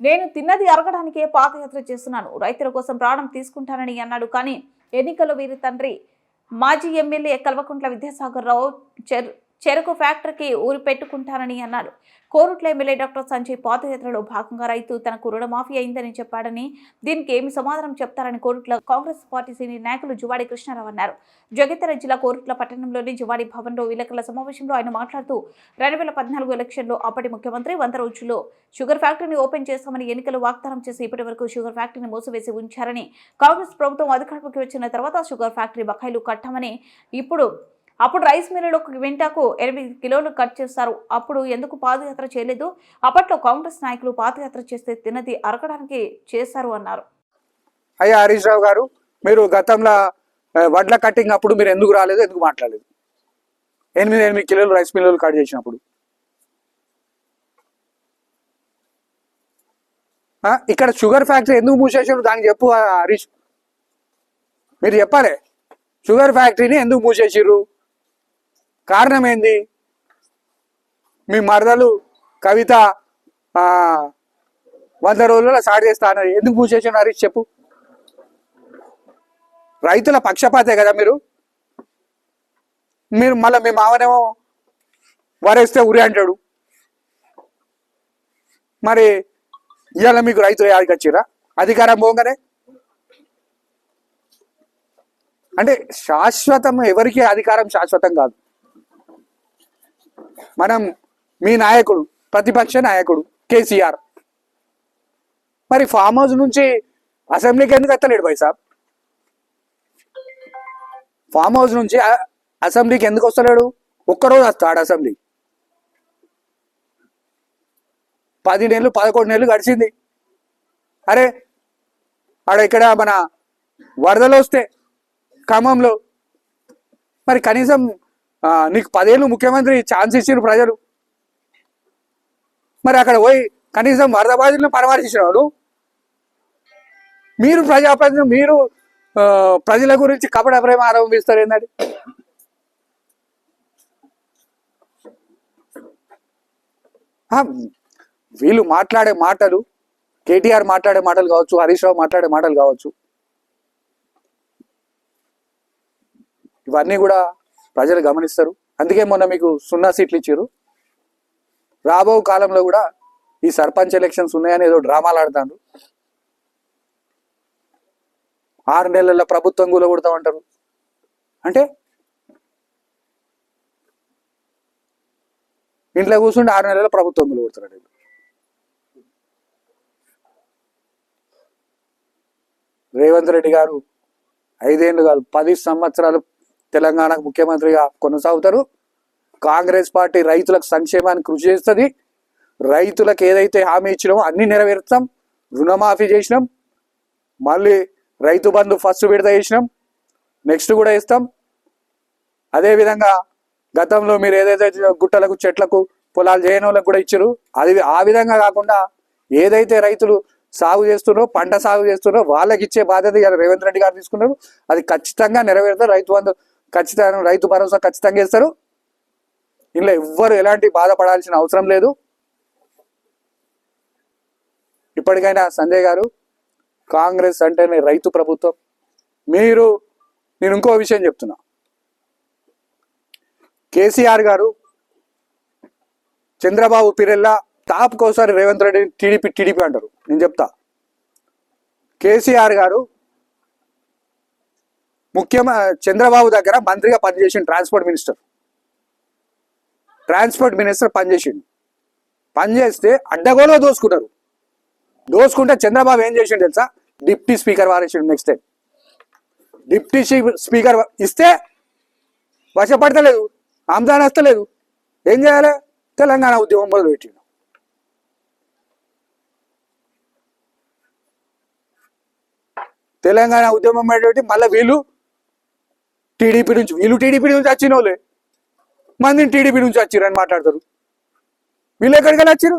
నేను తిన్నది అరగడానికే పాదయాత్ర చేస్తున్నాను. రైతుల కోసం ప్రాణం తీసుకుంటానని అన్నాడు. కానీ ఎన్నికల్లో వీరి తండ్రి మాజీ ఎమ్మెల్యే కల్వకుంట్ల విద్యాసాగర్ రావు చెర్ చెరకు ఫ్యాక్టరీకి ఊరి పెట్టుకుంటానని అన్నారు. కోరుట్ల ఎమ్మెల్యే డాక్టర్ సంజయ్ పాదయాత్రలో భాగంగా రైతు తనకు రుణమాఫీ అయిందని చెప్పాడని దీనికి ఏమి సమాధానం చెప్తారని కోరుట్ల కాంగ్రెస్ పార్టీ సీనియర్ నాయకులు జువాడి కృష్ణారావు అన్నారు. జగిత్యాల జిల్లా కోరుట్ల పట్టణంలోని జువాడి భవన్లో విలేకరుల సమావేశంలో ఆయన మాట్లాడుతూ రెండు వేల పద్నాలుగు ఎలక్షన్లో అప్పటి ముఖ్యమంత్రి వంద రోజుల్లో షుగర్ ఫ్యాక్టరీని ఓపెన్ చేస్తామని ఎన్నికలు వాగ్దానం చేసి ఇప్పటి వరకు షుగర్ ఫ్యాక్టరీని మూసివేసి ఉంచారని కాంగ్రెస్ ప్రభుత్వం అధికారంలోకి వచ్చిన తర్వాత షుగర్ ఫ్యాక్టరీ బకాయిలు కట్టామని ఇప్పుడు అప్పుడు రైస్ మిల్లులో క్వింటాకు ఎనిమిది కిలోలు కట్ చేస్తారు. అప్పుడు ఎందుకు పాదయాత్ర చేయలేదు? అప్పట్లో కాంగ్రెస్ నాయకులు పాదయాత్ర చేస్తే తిన్నది అరకడానికి చేశారు అన్నారు. అయ్యా హరీష్ రావు గారు మీరు గతంలో వడ్ల కటింగ్ అప్పుడు మీరు ఎందుకు రాలేదు ఎందుకు మాట్లాడలేదు? ఎనిమిది ఎనిమిది కిలోలు రైస్ మిల్లులు కట్ చేసినప్పుడు. ఇక్కడ షుగర్ ఫ్యాక్టరీ ఎందుకు మూసేసారు? దానికి చెప్పు హరీష్. మీరు చెప్పాలి. షుగర్ ఫ్యాక్టరీని ఎందుకు మూసేసారు కారణం ఏంది మీ మరదలు కవిత వంద రోజుల్లో సాటి చేస్తా అన్నది. ఎందుకు మూసేసారు హరీష్ చెప్పు. రైతుల పక్షపాతే కదా మీరు? మీరు మళ్ళీ మీ మావనేమో వరేస్తే ఉరి అంటాడు. మరి ఇవాళ మీకు రైతులు యాడికి వచ్చిరా అధికారం పోగానే? అంటే శాశ్వతం ఎవరికి అధికారం శాశ్వతం కాదు. మనం మీ నాయకుడు ప్రతిపక్ష నాయకుడు కేసీఆర్. మరి ఫామ్ హౌస్ నుంచి అసెంబ్లీకి ఎందుకు ఎత్తలేడు భాయ్ సాబ్? ఫామ్ హౌస్ నుంచి అసెంబ్లీకి ఎందుకు వస్తలేడు? ఒక్కరోజు వస్తాడు అసెంబ్లీ. పది నెలలు పదకొండు నెలలు గడిచింది. అరే ఆడ ఇక్కడ మన వరదలు వస్తే ఖమ్మంలో మరి కనీసం నీకు పదేళ్ళు ముఖ్యమంత్రి ఛాన్స్ ఇచ్చిన ప్రజలు. మరి అక్కడ పోయి కనీసం వరద బాధితులను పరామర్శించినాడు మీరు ప్రజాప్రతినిధులు మీరు ప్రజల గురించి కపట ప్రేమ ఆరంభిస్తారు ఏంటండి వీళ్ళు మాట్లాడే మాటలు కేటీఆర్ మాట్లాడే మాటలు కావచ్చు హరీష్ రావు మాట్లాడే మాటలు కావచ్చు ఇవన్నీ కూడా ప్రజలు గమనిస్తారు. అందుకే మొన్న మీకు సున్నా సీట్లు ఇచ్చారు రాబో కాలంలో కూడా ఈ సర్పంచ్ ఎలక్షన్స్ ఉన్నాయని ఏదో డ్రామాలు ఆడుతారు ఆరు నెలల ప్రభుత్వం కూలగొడతామంటారు అంటే ఇంట్లో కూర్చుంటే ఆరు నెలల ప్రభుత్వం కూలగొడతారు రేవంత్ రెడ్డి గారు ఐదేళ్ళు కాదు పది సంవత్సరాలు తెలంగాణకు ముఖ్యమంత్రిగా కొనసాగుతారు. కాంగ్రెస్ పార్టీ రైతులకు సంక్షేమానికి కృషి చేస్తుంది. రైతులకు ఏదైతే హామీ ఇచ్చినామో అన్ని నెరవేర్చాం రుణమాఫీ చేసినాం. మళ్ళీ రైతు బంధు ఫస్ట్ విడత చేసినాం. నెక్స్ట్ కూడా ఇస్తాం అదేవిధంగా గతంలో మీరు ఏదైతే గుట్టలకు చెట్లకు పొలాలు చేయని వాళ్ళకు కూడా ఇచ్చారు. అది ఆ విధంగా కాకుండా ఏదైతే రైతులు సాగు చేస్తున్నారో పంట సాగు చేస్తున్నారో వాళ్ళకి ఇచ్చే బాధ్యత రేవంత్ రెడ్డి గారు తీసుకున్నారు. అది ఖచ్చితంగా నెరవేరుతారు రైతు బంధు ఖచ్చితంగా రైతు భరోసా ఖచ్చితంగా ఇస్తారు. ఇందులో ఎవ్వరు ఎలాంటి బాధపడాల్సిన అవసరం లేదు. ఇప్పటికైనా సంజయ్ గారు కాంగ్రెస్ అంటేనే రైతు ప్రభుత్వం. మీరు నేను ఇంకో విషయం చెప్తున్నా. కేసీఆర్ గారు చంద్రబాబు పిరెల్లా తాపుకోసారి రేవంత్ రెడ్డిని టీడీపీ టీడీపీ అంటారు. నేను చెప్తా. కేసీఆర్ గారు ముఖ్యమ చంద్రబాబు దగ్గర మంత్రిగా పనిచేసిండు ట్రాన్స్పోర్ట్ మినిస్టర్. ట్రాన్స్పోర్ట్ మినిస్టర్ పనిచేసిండు. పనిచేస్తే అడ్డగోలుగా దోసుకున్నారు దోసుకుంటే చంద్రబాబు ఏం చేసిండు తెలుసా? డిప్టీ స్పీకర్ వారేసిండు నెక్స్ట్ టైం. డిప్టీ స్పీకర్ ఇస్తే వశపడతలేదు ఆమ్దాన్ వస్తలేదు. ఏం చేయాలి? తెలంగాణ ఉద్యమం మొదలు పెట్టిండు తెలంగాణ ఉద్యమం పెట్టి మళ్ళీ వీళ్ళు టీడీపీ నుంచి వీళ్ళు టీడీపీ నుంచి వచ్చిన వాళ్ళే. మందిని టీడీపీ నుంచి వచ్చిర్రు అని మాట్లాడతారు. వీళ్ళు ఎక్కడికైనా వెళ్ళి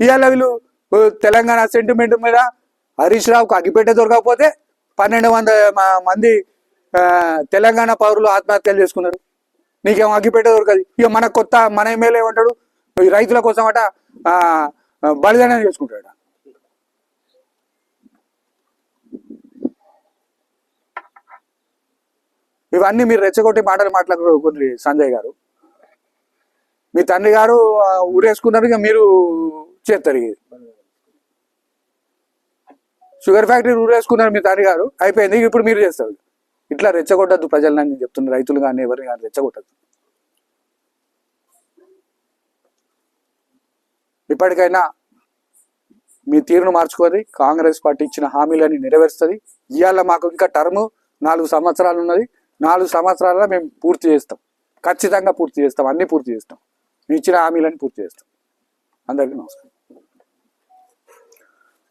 ఇవాళ వీళ్ళు ఓ, తెలంగాణ సెంటిమెంట్ మీద హరీష్ రావుకు అగ్గిపెట్ట దొరకకపోతే పన్నెండు వంద మంది తెలంగాణ పౌరులు ఆత్మహత్యలు చేసుకున్నారు. నీకేం అగ్గిపెట్ట దొరకదు? ఇక మన కొత్త మన ఎమ్మెల్యే ఏమంటాడు? రైతుల కోసం అట బలిదానం చేసుకుంటాడు ఇవన్నీ మీరు రెచ్చగొట్టి మాటలు మాట్లాడుకోండి సంజయ్ గారు. మీ తండ్రి గారు ఊరేసుకున్నారు ఇక మీరు చేస్తారు ఇక. షుగర్ ఫ్యాక్టరీ ఊరేసుకున్నారు మీ తండ్రి గారు అయిపోయింది ఇక ఇప్పుడు మీరు చేస్తారు. ఇట్లా రెచ్చగొట్టద్దు ప్రజలను నేను చెప్తున్నా రైతులు కానీ ఎవరిని కానీ రెచ్చగొట్టద్దు. ఇప్పటికైనా మీ తీరును మార్చుకోరి కాంగ్రెస్ పార్టీ ఇచ్చిన హామీలని నెరవేరుస్తుంది. ఇవాళ మాకు ఇంకా టర్మ్ నాలుగు సంవత్సరాలు ఉన్నది. నాలుగు సంవత్సరాల్లో మేము పూర్తి చేస్తాం. ఖచ్చితంగా పూర్తి చేస్తాం. అన్నీ పూర్తి చేస్తాం. మీ ఇచ్చిన హామీలని పూర్తి చేస్తాం. అందరికీ నమస్కారం.